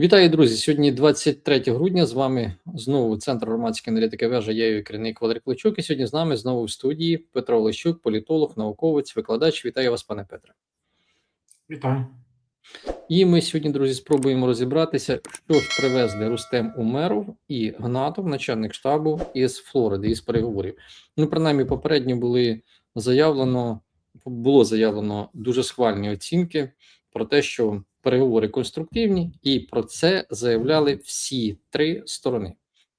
Вітаю, друзі! Сьогодні 23 грудня. З вами знову Центр громадської аналітики вежа. Я її керівник Валерій Кличук. І сьогодні з нами знову в студії Петро Лещук, політолог, науковець, викладач. Вітаю вас, пане Петре. Вітаю. І ми сьогодні, друзі, спробуємо розібратися, що ж привезли Рустем Умеров і Гнатов, начальник штабу із Флориди, із переговорів. Ну, принаймні, попередньо були заявлено, було заявлено дуже схвальні оцінки про те, що переговори конструктивні, і про це заявляли всі три сторони: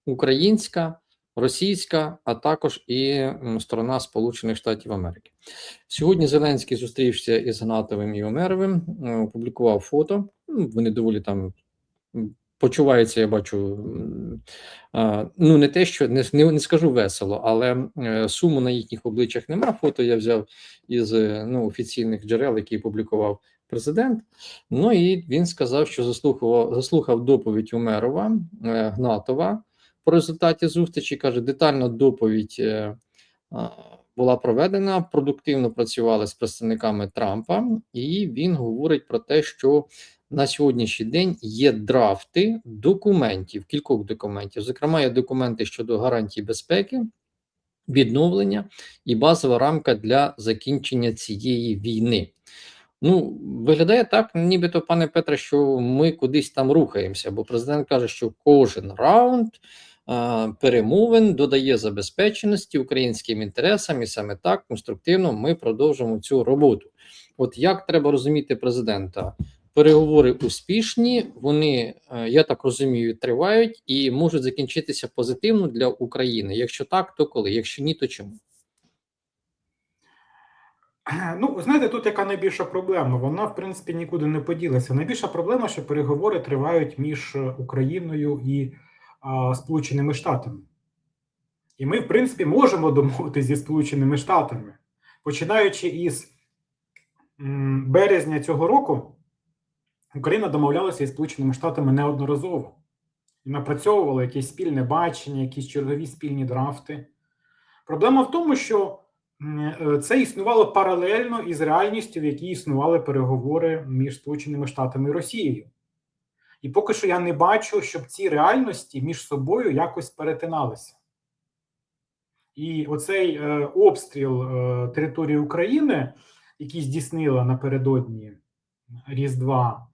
українська, російська, а також і сторона Сполучених Штатів Америки. Сьогодні Зеленський зустрівся із Гнатовим і Омеровим, опублікував фото. Ну, вони доволі там. Почуваються, я бачу, ну не те, що не не, не скажу весело, але е, суму на їхніх обличчях нема. Фото я взяв із ну, офіційних джерел, які публікував президент. Ну і він сказав, що заслухав заслухав доповідь Умерова е, Гнатова по результаті зустрічі. Каже, детальна доповідь е, була проведена, продуктивно працювали з представниками Трампа, і він говорить про те, що на сьогоднішній день є драфти документів, кількох документів. Зокрема, є документи щодо гарантій безпеки. Відновлення і базова рамка для закінчення цієї війни. Ну, виглядає так, нібито, пане Петре, що ми кудись там рухаємося, бо президент каже, що кожен раунд а, перемовин додає забезпеченості українським інтересам, і саме так конструктивно ми продовжимо цю роботу. От як треба розуміти президента? Переговори успішні, вони, е, я так розумію, тривають і можуть закінчитися позитивно для України. Якщо так, то коли? Якщо ні, то чому? Ну, знаєте, тут яка найбільша проблема? Вона, в принципі, нікуди не поділася. Найбільша проблема, що переговори тривають між Україною і а, Сполученими Штатами. І ми, в принципі, можемо домовитися зі Сполученими Штатами. Починаючи із березня цього року, Україна домовлялася із Сполученими Штатами неодноразово і напрацьовувала якесь спільне бачення, якісь чергові спільні драфти. Проблема в тому, що. Е, це існувало паралельно із реальністю, в якій існували переговори між Сполученими Штатами і Росією. І поки що я не бачу, щоб ці реальності між собою якось перетиналися. І оцей е, обстріл е, території України, який здійснила напередодні Різдва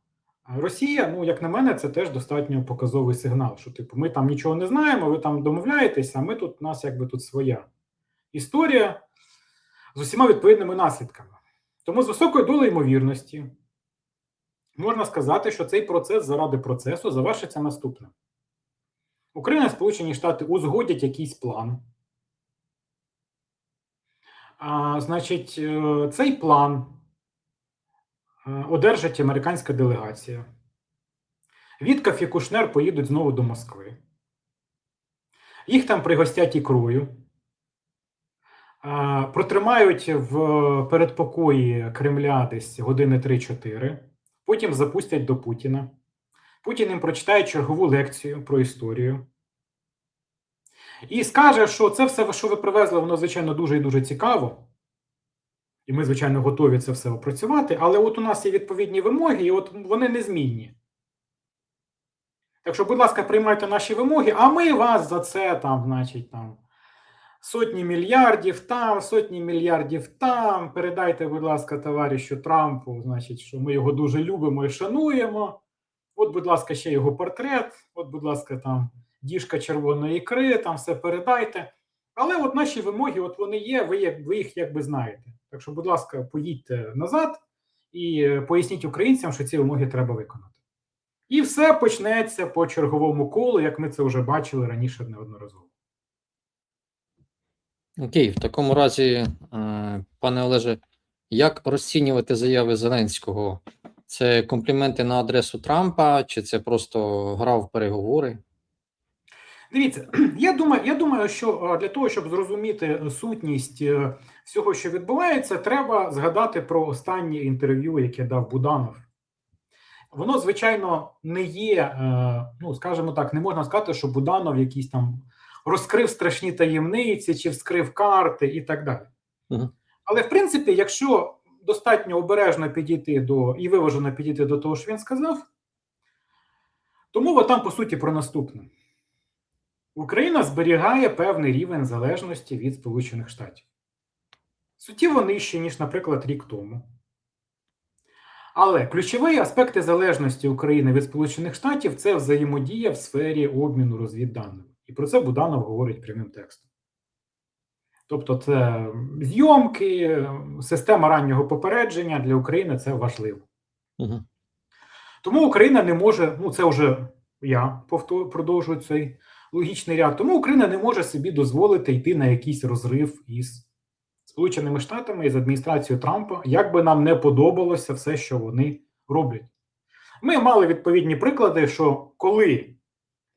Росія, ну, як на мене, це теж достатньо показовий сигнал, що, типу, ми там нічого не знаємо, ви там домовляєтеся, а ми тут у нас якби тут своя історія з усіма відповідними наслідками. Тому з високою долею ймовірності можна сказати, що цей процес заради процесу завершиться наступним. Україна і Сполучені Штати узгодять якийсь план. А, Значить, е, цей план е, одержить американська делегація. Віткаф і Кушнер поїдуть знову до Москви. Їх там пригостять ікрою протримають в передпокої Кремля десь години 3-4, потім запустять до Путіна. Путін їм прочитає чергову лекцію про історію. І скаже, що це все, що ви привезли, воно, звичайно, дуже і дуже цікаво. І ми, звичайно, готові це все опрацювати. Але от у нас є відповідні вимоги, і от вони незмінні. Так що, будь ласка, приймайте наші вимоги, а ми вас за це там, значить, там сотні мільярдів там, сотні мільярдів там. Передайте, будь ласка, товаришу Трампу, значить, що ми його дуже любимо і шануємо. От, будь ласка, ще його портрет. От, будь ласка, там діжка червоної ікри, там все передайте. Але от наші вимоги, от вони є, ви, ви їх якби знаєте. Так що, будь ласка, поїдьте назад і поясніть українцям, що ці вимоги треба виконати. І все почнеться по черговому колу, як ми це вже бачили раніше неодноразово. Окей, в такому разі, е, пане Олеже, як розцінювати заяви Зеленського? Це компліменти на адресу Трампа, чи це просто гра в переговори? Дивіться, я думаю, я думаю, що е, для того, щоб зрозуміти сутність е, всього, що відбувається, треба згадати про останнє інтерв'ю, яке дав Буданов. Воно, звичайно, не є, ну скажімо так, не можна сказати, що Буданов якийсь там розкрив страшні таємниці, чи вскрив карти і так далі. Угу. Але в принципі, якщо достатньо обережно підійти до і виважено підійти до того, що він сказав, То мова там, по суті, про наступне. Україна зберігає певний рівень залежності від Сполучених Штатів. Суттєво нижче, ніж, наприклад, рік тому. Але ключові аспекти залежності України від Сполучених Штатів це взаємодія в сфері обміну розвідданими. І про це Буданов говорить прямим текстом. Тобто, це зйомки, система раннього попередження для України це важливо. Угу. Тому Україна не може, ну це вже я повтор- продовжую цей логічний ряд. Тому Україна не може собі дозволити йти на якийсь розрив із Сполученими Штатами і з адміністрацією Трампа, як би нам не подобалося все, що вони роблять. Ми мали відповідні приклади, що коли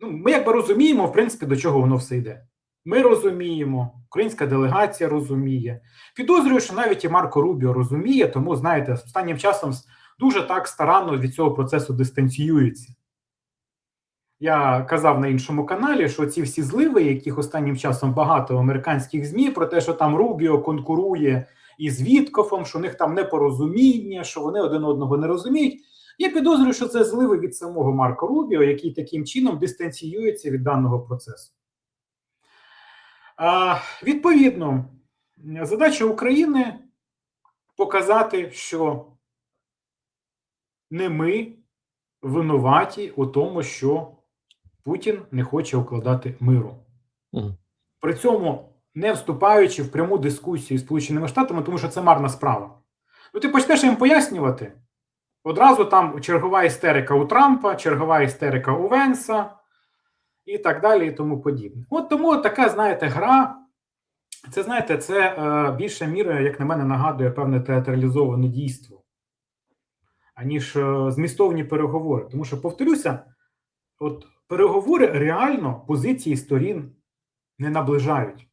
ну, ми якби розуміємо, в принципі, до чого воно все йде. Ми розуміємо, українська делегація розуміє. Підозрюю, що навіть і Марко Рубіо розуміє, тому знаєте, останнім часом дуже так старанно від цього процесу дистанціюється. Я казав на іншому каналі, що ці всі зливи, яких останнім часом багато в американських ЗМІ, про те, що там Рубіо конкурує із Віткофом, що у них там непорозуміння, що вони один одного не розуміють. Я підозрюю, що це зливи від самого Марко Рубіо, який таким чином дистанціюється від даного процесу. А, відповідно, задача України показати, що не ми винуваті у тому, що Путін не хоче укладати миру. Угу. При цьому не вступаючи в пряму дискусію з Сполученими Штатами, тому що це марна справа. Ну, ти почнеш їм пояснювати. Одразу там чергова істерика у Трампа, чергова істерика у Венса і так далі, і тому подібне. От тому така, знаєте, гра. Це знаєте, це е, більша міра, як на мене, нагадує певне театралізоване дійство, аніж е, змістовні переговори. Тому що, повторюся, от переговори реально позиції сторін не наближають.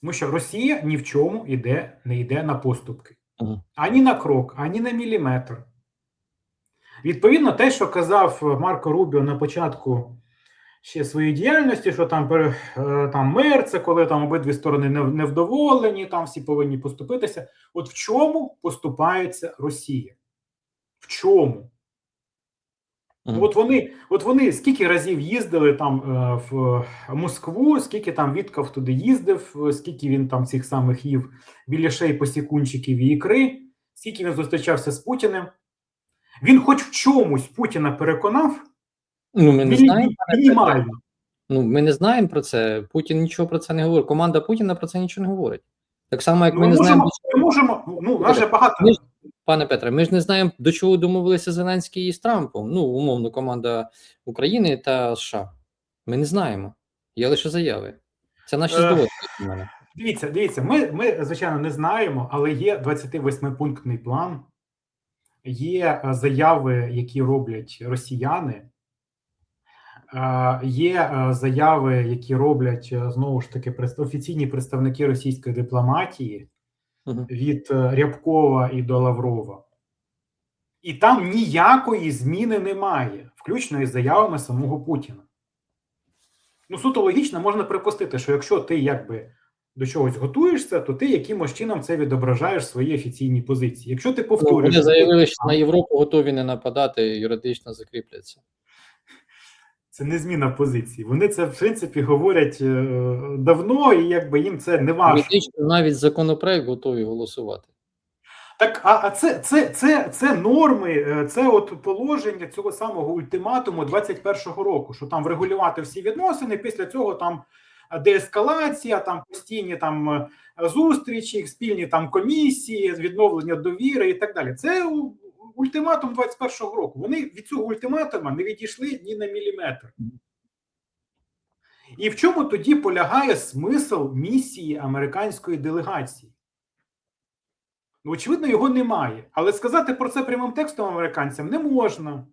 Тому що Росія ні в чому іде, не йде на поступки. Ані на крок, ані на міліметр. Відповідно, те, що казав Марко Рубіо на початку ще своєї діяльності, що там, е, там мир, це коли там обидві сторони невдоволені, там всі повинні поступитися. От в чому поступається Росія? В чому? Мгм. От вони, от вони скільки разів їздили там е, в Москву, скільки там Вітков туди їздив, скільки він там цих самих їв біляшей, посікунчиків і ікри, скільки він зустрічався з Путіним. Він хоч в чомусь Путіна переконав, Ну, ми не знаємо. мінімально. Ну, ми не знаємо про це. Путін нічого про це не говорить. Команда Путіна про це нічого не говорить. Так само, як Ну, ми Ми не знаємо, ми можемо, ну, нас же багато. Ми ж- пане Петре, ми ж не знаємо, до чого домовилися Зеленський із Трампом. Ну, умовно, команда України та США. Ми не знаємо. Є лише заяви. Це наші Е, мене. Дивіться, дивіться, ми, ми, звичайно, не знаємо, але є 28-пунктний план, є е, заяви, які роблять росіяни, е, є е, заяви, які роблять знову ж таки офіційні представники російської дипломатії від Рябкова і до Лаврова. І там ніякої зміни немає, включно із заявами самого Путіна. Ну, суто логічно можна припустити, що якщо ти якби до чогось готуєшся, то ти якимось чином це відображаєш в своїй офіційній позиції. Якщо ти Ну, повторюєш, вони заявили, що на Європу готові не нападати, юридично закріпляться. це не зміна позиції. Вони це в принципі говорять е, давно, і якби їм це не важко. Юридично навіть законопроект готові голосувати. Так, а, а це, це, це, це норми, е, це от положення цього самого ультиматуму 21-го року, що там врегулювати всі відносини. Після цього там деескалація, там постійні там е, зустрічі, спільні там комісії, відновлення довіри і так далі. Це ультиматум 21-го року. Вони від цього ультиматума не відійшли ні на міліметр. І в чому тоді полягає смисл місії американської делегації? Ну, очевидно, його немає. Але сказати про це прямим текстом американцям не можна.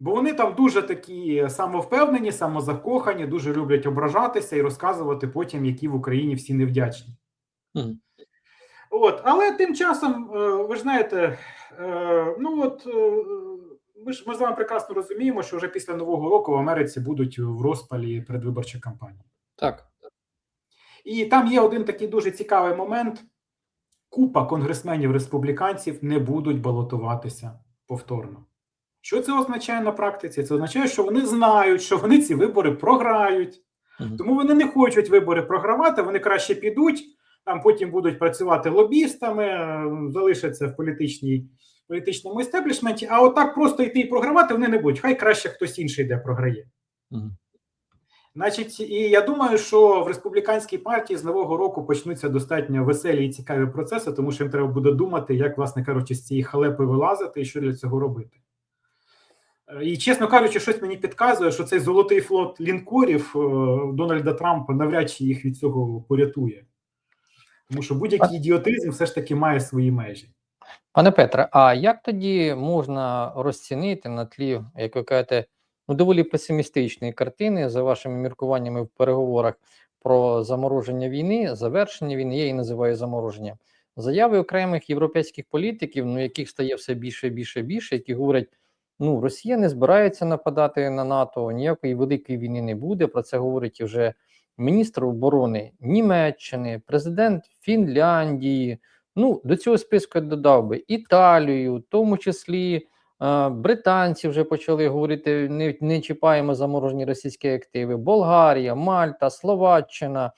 Бо вони там дуже такі самовпевнені, самозакохані, дуже люблять ображатися і розказувати потім, які в Україні всі невдячні. Мгм. От, але тим часом, е, ви ж знаєте, е, ну от е, ми ж ми з вами прекрасно розуміємо, що вже після Нового року в Америці будуть в розпалі передвиборчі кампанії. Так. І там є один такий дуже цікавий момент: купа конгресменів республіканців не будуть балотуватися повторно. Що це означає на практиці? Це означає, що вони знають, що вони ці вибори програють. Мгм. Тому вони не хочуть вибори програвати, вони краще підуть, там потім будуть працювати лобістами, е, залишаться в політичній, політичному істеблішменті, а отак просто йти і програвати вони не будуть. Хай краще хтось інший йде програє. Мгм. Значить, і я думаю, що в республіканській партії з нового року почнуться достатньо веселі і цікаві процеси, тому що їм треба буде думати, як, власне кажучи, з цієї халепи вилазити і що для цього робити. І, чесно кажучи, щось мені підказує, що цей золотий флот лінкорів е, Дональда Трампа навряд чи їх від цього порятує. Тому що будь-який ідіотизм все ж таки має свої межі. Пане Петре, а як тоді можна розцінити на тлі, як ви кажете, ну, доволі песимістичної картини за вашими міркуваннями в переговорах про замороження війни, завершення війни, я її називаю замороження, заяви окремих європейських політиків, ну яких стає все більше, більше, більше, які говорять, ну Росія не збирається нападати на НАТО, ніякої великої війни не буде. Про це говорить вже міністр оборони Німеччини, президент Фінляндії. Ну, до цього списку я додав би Італію, в тому числі е, британці вже почали говорити: не, не чіпаємо заморожені російські активи. Болгарія, Мальта, Словаччина.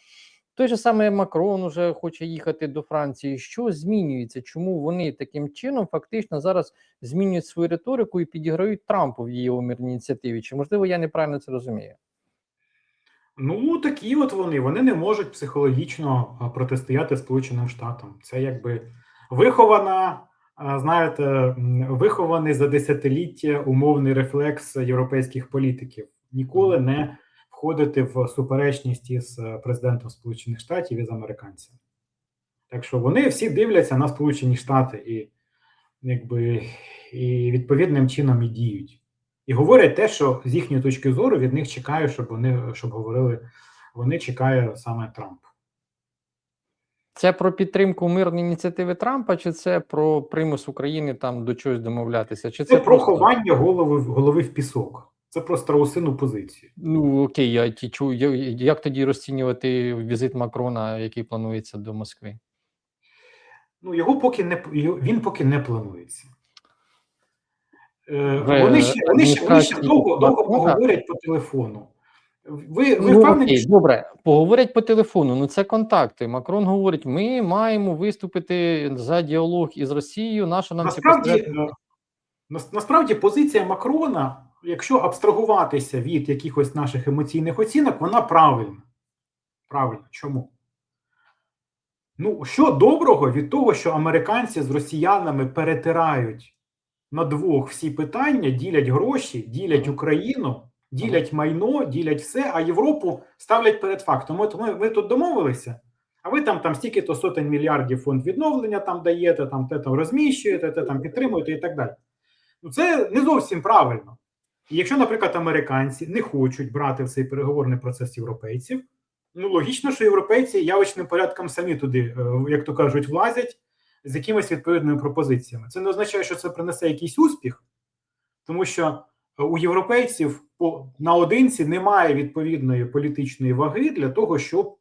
Той же самий Макрон уже хоче їхати до Франції. Що змінюється? Чому вони таким чином фактично зараз змінюють свою риторику і підіграють Трампу в його мирній ініціативі? Чи можливо я неправильно це розумію? Ну, такі от вони. Вони не можуть психологічно протистояти Сполученим Штатам. Це якби вихована, знаєте, вихований за десятиліття умовний рефлекс європейських політиків. Ніколи не входити в суперечність із е, президентом Сполучених Штатів і з американцями. Так що вони всі дивляться на Сполучені Штати і, якби, і відповідним чином і діють. І говорять те, що з їхньої точки зору від них чекає, щоб вони щоб говорили, вони чекає саме Трамп. Це про підтримку мирної ініціативи Трампа, чи це про примус України там до чогось домовлятися? Чи Це, це, про просто- ховання голови, голови в пісок. Це про страусину позицію. Ну окей, я ті чую. Як тоді розцінювати візит Макрона, який планується до Москви? Ну, його поки не він поки не планується. Е, вони ще, вони ще, вони ще довго, довго поговорять по телефону. Ви, ви ну, впевнені, окей, що добре, поговорять по телефону. Ну це контакти. Макрон говорить: ми маємо виступити за діалог із Росією. Наша нам насправді, посередники- е, насправді позиція Макрона, якщо абстрагуватися від якихось наших емоційних оцінок, вона правильна. Правильно. Чому? Ну, що доброго від того, що американці з росіянами перетирають на двох всі питання, ділять гроші, ділять Україну, ділять майно, ділять все, а Європу ставлять перед фактом. От ми, ми тут домовилися, а ви там, там стільки-то сотень мільярдів фонд відновлення там даєте, там те там розміщуєте, те там підтримуєте і так далі. Ну, це не зовсім правильно. І якщо, наприклад, американці не хочуть брати в цей переговорний процес європейців, ну логічно, що європейці явочним порядком самі туди, е, як то кажуть, влазять з якимись відповідними пропозиціями. Це не означає, що це принесе якийсь успіх, тому що е, у європейців наодинці немає відповідної політичної ваги для того, щоб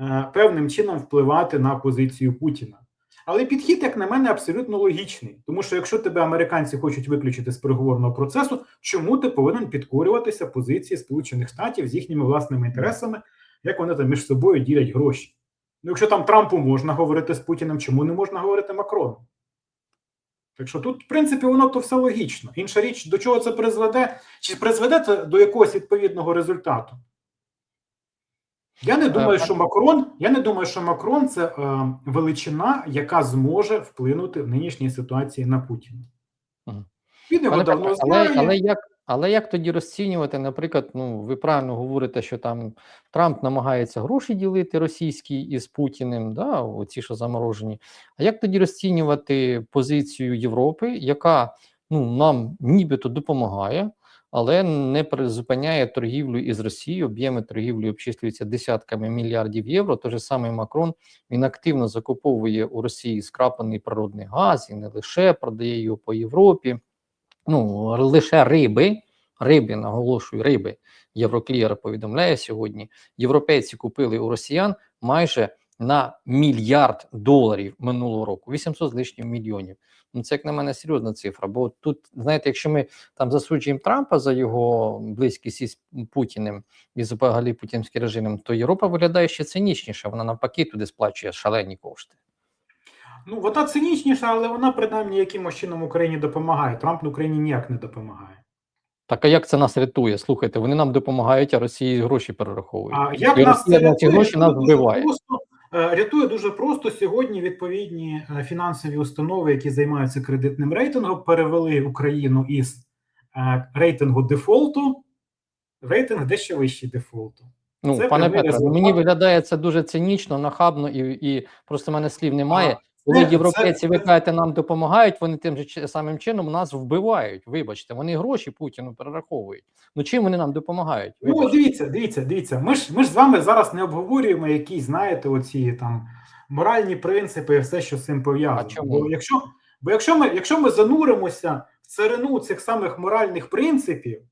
е, певним чином впливати на позицію Путіна. Але підхід, як на мене, абсолютно логічний, тому що якщо тебе американці хочуть виключити з переговорного процесу, чому ти повинен підкорюватися позиції Сполучених Штатів з їхніми власними інтересами, як вони там між собою ділять гроші? Ну, якщо там Трампу можна говорити з Путіним, чому не можна говорити Макрону? Так що тут, в принципі, воно то все логічно. Інша річ, до чого це призведе, чи призведе це до якогось відповідного результату? Я не думаю, що Макрон, я не думаю, що Макрон це е, величина, яка зможе вплинути в нинішній ситуації на Путіна. Він його давно знає. але, але як але як тоді розцінювати, наприклад, ну ви правильно говорите, що там Трамп намагається гроші ділити російські із Путіним, да, оці що заморожені. А як тоді розцінювати позицію Європи, яка ну нам нібито допомагає, але не призупиняє торгівлю із Росією? Об'єми торгівлі обчислюються десятками мільярдів євро. Той же самий Макрон він активно закуповує у Росії скраплений природний газ і не лише продає його по Європі ну лише риби, риби, наголошую, риби. Євроклір повідомляє сьогодні. Європейці купили у росіян майже на мільярд доларів минулого року, 800 з лишнім мільйонів. Ну, це, як на мене, серйозна цифра. Бо тут, знаєте, якщо ми там засуджуємо Трампа за його близькість із Путіним і взагалі путінським режимом, то Європа виглядає ще цинічніше. Вона навпаки туди сплачує шалені кошти. Ну, вона цинічніша, але вона принаймні якимось чином Україні допомагає. Трамп Україні ніяк не допомагає. Так а як це нас рятує? Слухайте, вони нам допомагають, а Росії гроші перераховують. А як і нас Росія це на ці рятує? гроші нас вбиває. Просто, рятує дуже просто. Сьогодні відповідні е, фінансові установи, які займаються кредитним рейтингом, перевели Україну із е, рейтингу дефолту. Рейтинг дещо вищий дефолту. Ну, Це пане Петре, ну, мені виглядає це дуже цинічно, нахабно і, і просто в мене слів немає. Коли європейці, ви кажете, нам допомагають, вони тим же самим чином нас вбивають. Вибачте, вони гроші Путіну перераховують. Ну чим вони нам допомагають? Ну, дивіться, дивіться, дивіться. Ми ж ми ж з вами зараз не обговорюємо якісь, знаєте, оці там моральні принципи і все, що з цим пов'язано. А чому? Бо якщо, бо якщо ми, якщо ми зануримося в царину цих самих моральних принципів,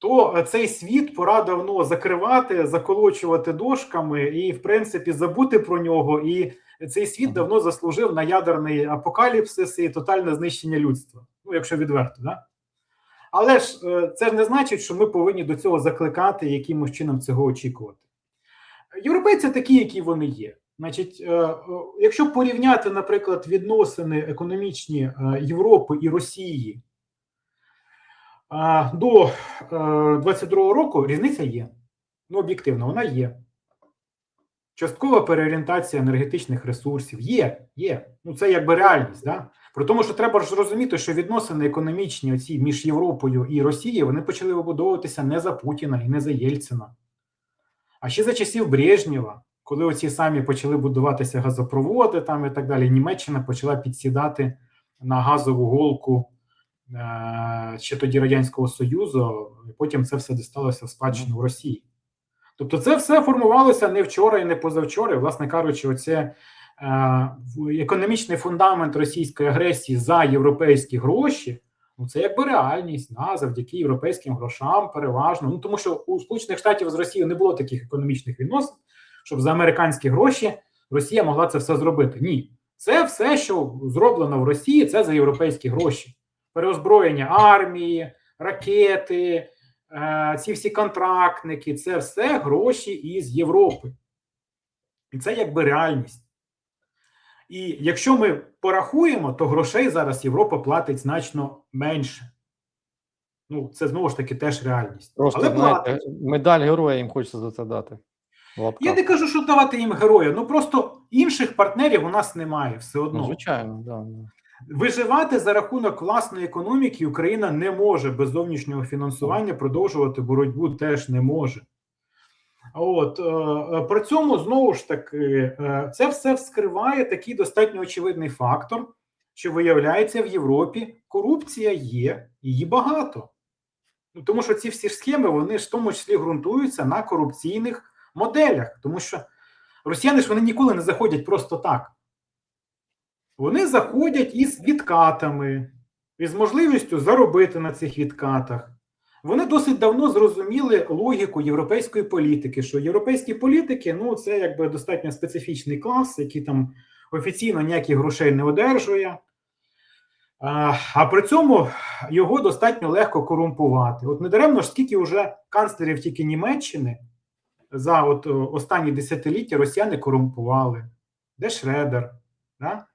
то е, цей світ пора давно закривати, заколочувати дошками і, в принципі, забути про нього. І цей світ давно заслужив на ядерний апокаліпсис і тотальне знищення людства. Ну, якщо відверто, да? Але ж е, це ж не значить, що ми повинні до цього закликати якимось чином цього очікувати. Європейці такі, які вони є. Значить, е, якщо порівняти, наприклад, відносини економічні Європи і Росії до е, 22-го року, різниця є. Ну, об'єктивно, вона є. Часткова переорієнтація енергетичних ресурсів є, є. Ну, це якби реальність. Да? При тому, що треба ж розуміти, що відносини економічні оці між Європою і Росією вони почали вибудовуватися не за Путіна і не за Єльцина, а ще за часів Брежнєва, коли оці самі почали будуватися газопроводи там і так далі. Німеччина почала підсідати на газову голку е- ще тоді Радянського Союзу, і потім це все дісталося в спадщину в Росії. Тобто, це все формувалося не вчора і не позавчора. Власне кажучи, оце е, економічний фундамент російської агресії за європейські гроші. Ну, це якби реальність, да, завдяки європейським грошам, переважно. Ну тому що у Сполучених Штатів з Росією не було таких економічних відносин, щоб за американські гроші Росія могла це все зробити. Ні, це все, що зроблено в Росії, це за європейські гроші. Переозброєння армії, ракети, е, ці всі контрактники це все гроші із Європи. І це якби реальність. І якщо ми порахуємо, то грошей зараз Європа платить значно менше. Ну, це знову ж таки теж реальність. Просто Але платить. медаль героя їм хочеться за це дати. В лапках. Я не кажу, що давати їм героя. Ну просто інших партнерів у нас немає все одно. Ну, звичайно, да. Виживати за рахунок власної економіки Україна не може без зовнішнього фінансування продовжувати боротьбу теж не може. От е, е, при цьому знову ж таки е, це все вскриває такий достатньо очевидний фактор, що виявляється в Європі корупція є, її багато. Ну, тому що ці всі схеми вони ж в тому числі ґрунтуються на корупційних моделях, тому що росіяни ж вони ніколи не заходять просто так. Вони заходять із відкатами, із можливістю заробити на цих відкатах. Вони досить давно зрозуміли логіку європейської політики, що європейські політики ну це якби достатньо специфічний клас, який там офіційно ніяких грошей не одержує. А, при цьому його достатньо легко корумпувати. От недаремно ж скільки вже канцлерів тільки Німеччини за от останні десятиліття росіяни корумпували. Де Шредер? Да?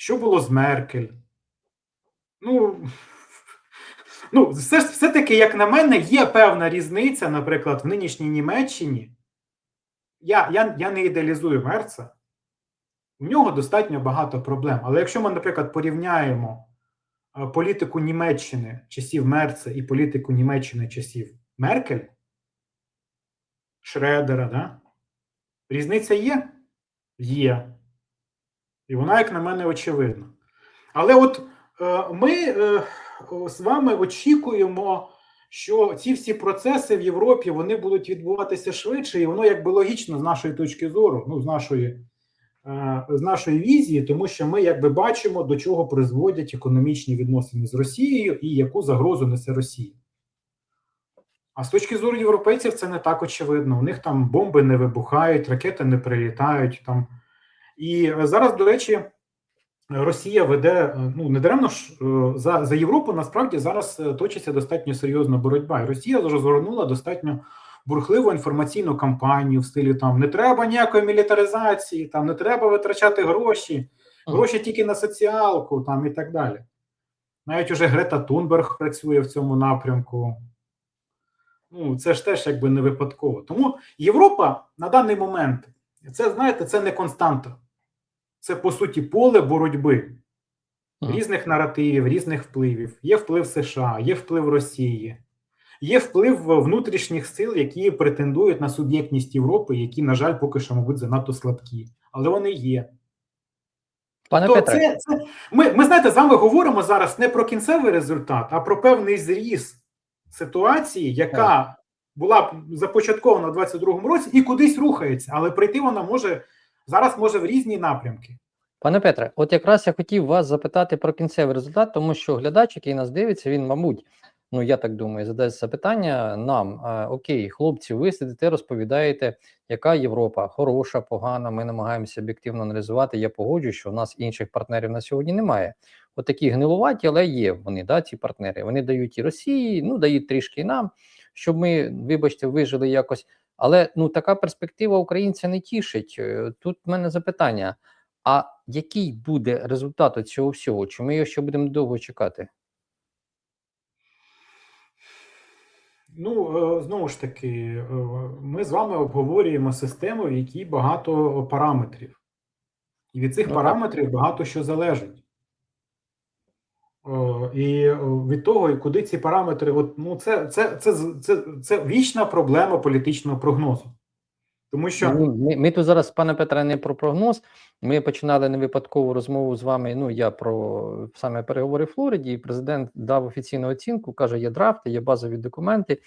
Що було з Меркель? Ну, ну все, все-таки, як на мене, є певна різниця, наприклад, в нинішній Німеччині. Я, я, я не ідеалізую Мерца. У нього достатньо багато проблем. Але якщо ми, наприклад, порівняємо е, політику Німеччини часів Мерца і політику Німеччини часів Меркель, Шредера, да? різниця є? Є. І вона, як на мене, очевидна. Але от е, ми е, з вами очікуємо, що ці всі процеси в Європі вони будуть відбуватися швидше, і воно якби логічно з нашої точки зору, ну, з нашої, е, з нашої візії, тому що ми якби бачимо, до чого призводять економічні відносини з Росією і яку загрозу несе Росія. А з точки зору європейців це не так очевидно. У них там бомби не вибухають, ракети не прилітають там. І зараз, до речі, Росія веде ну не даремно ж е, за, за Європу насправді зараз е, точиться достатньо серйозна боротьба. І Росія розгорнула достатньо бурхливу інформаційну кампанію в стилі там не треба ніякої мілітаризації, там не треба витрачати гроші, гроші тільки на соціалку, там і так далі. Навіть уже Грета Тунберг працює в цьому напрямку. Ну, це ж теж якби не випадково. Тому Європа на даний момент це знаєте, це не константа. Це по суті поле боротьби різних наративів, різних впливів. Є вплив США, є вплив Росії, є вплив внутрішніх сил, які претендують на суб'єктність Європи, які, на жаль, поки що, мабуть, занадто слабкі. Але вони є. Пане То Петре, це, це, ми, ми знаєте, з вами говоримо зараз не про кінцевий результат, а про певний зріз ситуації, яка була започаткована в 22-му році і кудись рухається, але прийти вона може зараз може в різні напрямки. пане Петре, от якраз я хотів вас запитати про кінцевий результат, тому що глядач, який нас дивиться, він, мабуть, ну я так думаю, задасть запитання нам: окей, хлопці, ви сидите, розповідаєте, яка Європа хороша, погана. Ми намагаємося об'єктивно аналізувати. Я погоджую, що у нас інших партнерів на сьогодні немає. От такі гнилуваті, але є вони, да, ці партнери. Вони дають і Росії, ну дають трішки і нам, щоб ми, вибачте, вижили якось. Але ну така перспектива українця не тішить. Е, Тут в мене запитання: а який буде результат цього всього? Чи ми його ще будемо довго чекати? Ну, е, знову ж таки, е, ми з вами обговорюємо систему, в якій багато параметрів. І від цих Ну, так. параметрів багато що залежить. Е, І е, від того, і куди ці параметри, от, ну, це, це, це, це, це вічна проблема політичного прогнозу. Тому що Ну, Ми, ми тут зараз, пане Петре, не про прогноз. Ми починали не випадкову розмову з вами. Ну я про саме переговори в Флориді. Президент дав офіційну оцінку. каже: є драфти, є базові документи. Е,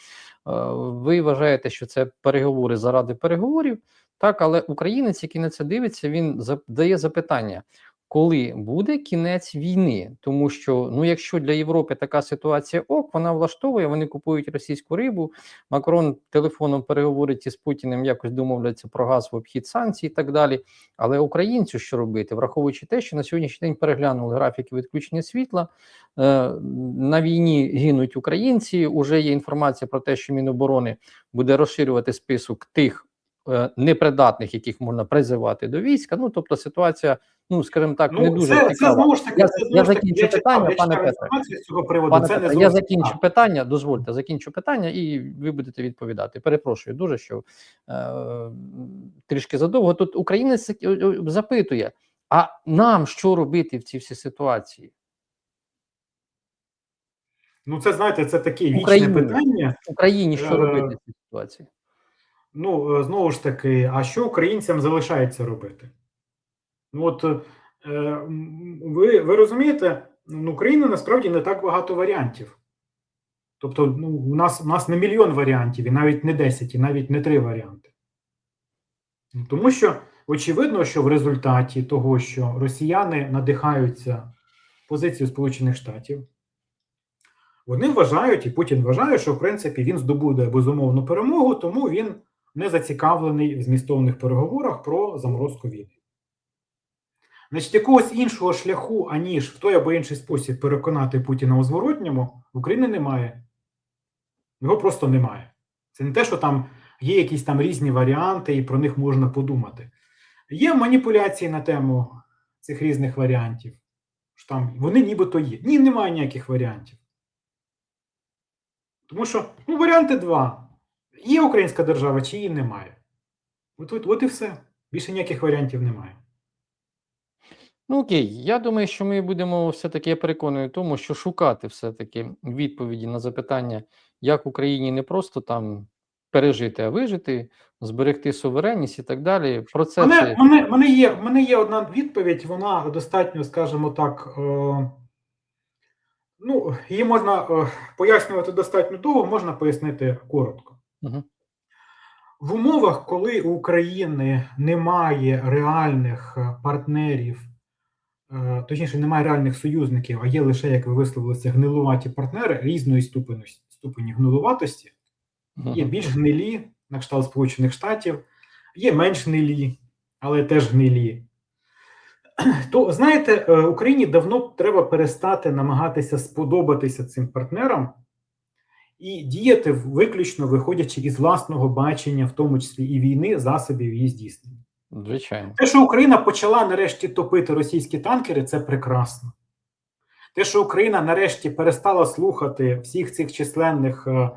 Ви вважаєте, що це переговори заради переговорів? Так, але українець, який на це дивиться, він задає запитання. Коли буде кінець війни, тому що ну, якщо для Європи така ситуація ок, вона влаштовує, вони купують російську рибу, Макрон телефоном переговорить із Путіним, якось домовляться про газ в обхід санкцій і так далі. Але українцю що робити, враховуючи те, що на сьогоднішній день переглянули графіки відключення світла. Е, на війні гинуть українці. Уже є інформація про те, що Міноборони буде розширювати список тих непридатних, яких можна призивати до війська. Ну тобто ситуація, ну скажімо так, не ну, дуже це, це знову ж таки, Я- це, я закінчу я питання, я пане читав Петре. з цього приводу. Пане це Петре, не я закінчу питання. Дозвольте, закінчу питання, і ви будете відповідати. Перепрошую дуже, що е, трішки задовго. Тут українець е, е, запитує: а нам що робити в цій всій ситуації? Ну, це знаєте, це таке вічне Україні. питання. Україні що Е, робити в цій ситуації? Ну, е, знову ж таки, а що українцям залишається робити? Ну, от е, ви, ви розумієте, ну, Україна насправді не так багато варіантів. Тобто, ну, у нас, у нас не мільйон варіантів, і навіть не 10, і навіть не три варіанти. Ну, Тому що очевидно, що в результаті того, що росіяни надихаються позицією Сполучених Штатів, вони вважають, і Путін вважає, що в принципі він здобуде безумовну перемогу, тому він не зацікавлений в змістовних переговорах про заморозку війни. Значить, якогось іншого шляху, аніж в той або інший спосіб переконати Путіна у зворотньому, України немає. Його просто немає. Це не те, що там є якісь там різні варіанти, і про них можна подумати. Є маніпуляції на тему цих різних варіантів. Що там вони нібито є. Ні, немає ніяких варіантів. Тому що ну, варіанти два: є українська держава, чи її немає. От, от, от і все. Більше ніяких варіантів немає. Ну окей, я думаю, що ми будемо все-таки я переконаний в тому, що шукати все-таки відповіді на запитання, як Україні не просто там пережити, а вижити, зберегти суверенність і так далі. Процеси Мене, мене, мене, є, мене є одна відповідь, вона достатньо, скажімо так, е, ну, її можна е, пояснювати достатньо довго, можна пояснити коротко. В умовах, коли у України немає реальних е, партнерів, е, точніше, немає реальних союзників, а є лише, як ви висловилися, гнилуваті партнери різної ступені, ступені гнилуватості, Є більш гнилі, на кшталт Сполучених Штатів, є менш гнилі, але теж гнилі. То знаєте, е, Україні давно треба перестати намагатися сподобатися цим партнерам і діяти виключно виходячи із власного бачення, в тому числі і війни, засобів її здійснення. Звичайно. Те, що Україна почала нарешті топити російські танкери, це прекрасно. Те, що Україна нарешті перестала слухати всіх цих численних е,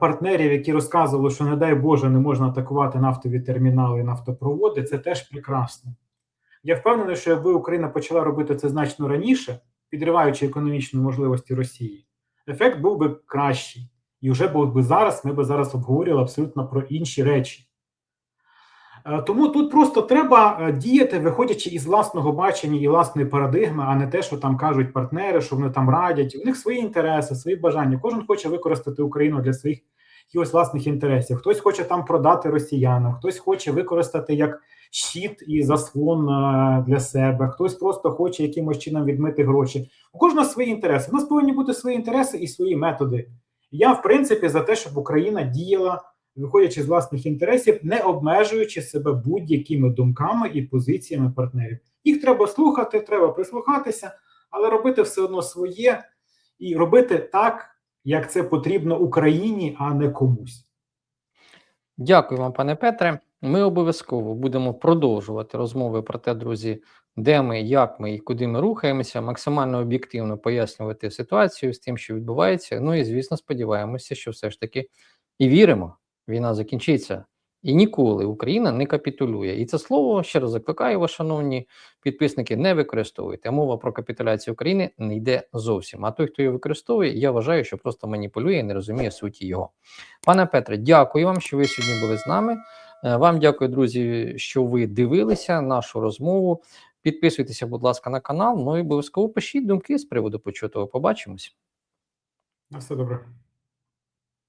партнерів, які розказували, що, не дай Боже, не можна атакувати нафтові термінали і нафтопроводи, це теж прекрасно. Я впевнений, що якби Україна почала робити це значно раніше, підриваючи економічні можливості Росії, ефект був би кращий. І вже був би зараз, ми би зараз обговорювали абсолютно про інші речі. Е, Тому тут просто треба е, діяти, виходячи із власного бачення і власної парадигми, а не те, що там кажуть партнери, що вони там радять. У них свої інтереси, свої бажання. Кожен хоче використати Україну для своїх якихось власних інтересів. Хтось хоче там продати росіянам, хтось хоче використати як щит і заслон е, для себе, хтось просто хоче якимось чином відмити гроші. У кожного свої інтереси. У нас повинні бути свої інтереси і свої методи. Я, в принципі, за те, щоб Україна діяла виходячи з власних інтересів, не обмежуючи себе будь-якими думками і позиціями партнерів. Їх треба слухати, треба прислухатися, але робити все одно своє і робити так, як це потрібно Україні, а не комусь. Дякую вам, пане Петре. Ми обов'язково будемо продовжувати розмови про те, друзі, де ми, як ми і куди ми рухаємося, максимально об'єктивно пояснювати ситуацію з тим, що відбувається. Ну і звісно, сподіваємося, що все ж таки і віримо, війна закінчиться. І ніколи Україна не капітулює. І це слово ще раз закликаю вас, шановні підписники, не використовуйте. Мова про капітуляцію України не йде зовсім. А той, хто її використовує, я вважаю, що просто маніпулює і не розуміє суті його. Пане Петре, дякую вам, що ви сьогодні були з нами. Е, Вам дякую, друзі, що ви дивилися нашу розмову. Підписуйтеся, будь ласка, на канал. Ну і обов'язково пишіть думки з приводу почутого. Побачимось. На все добре.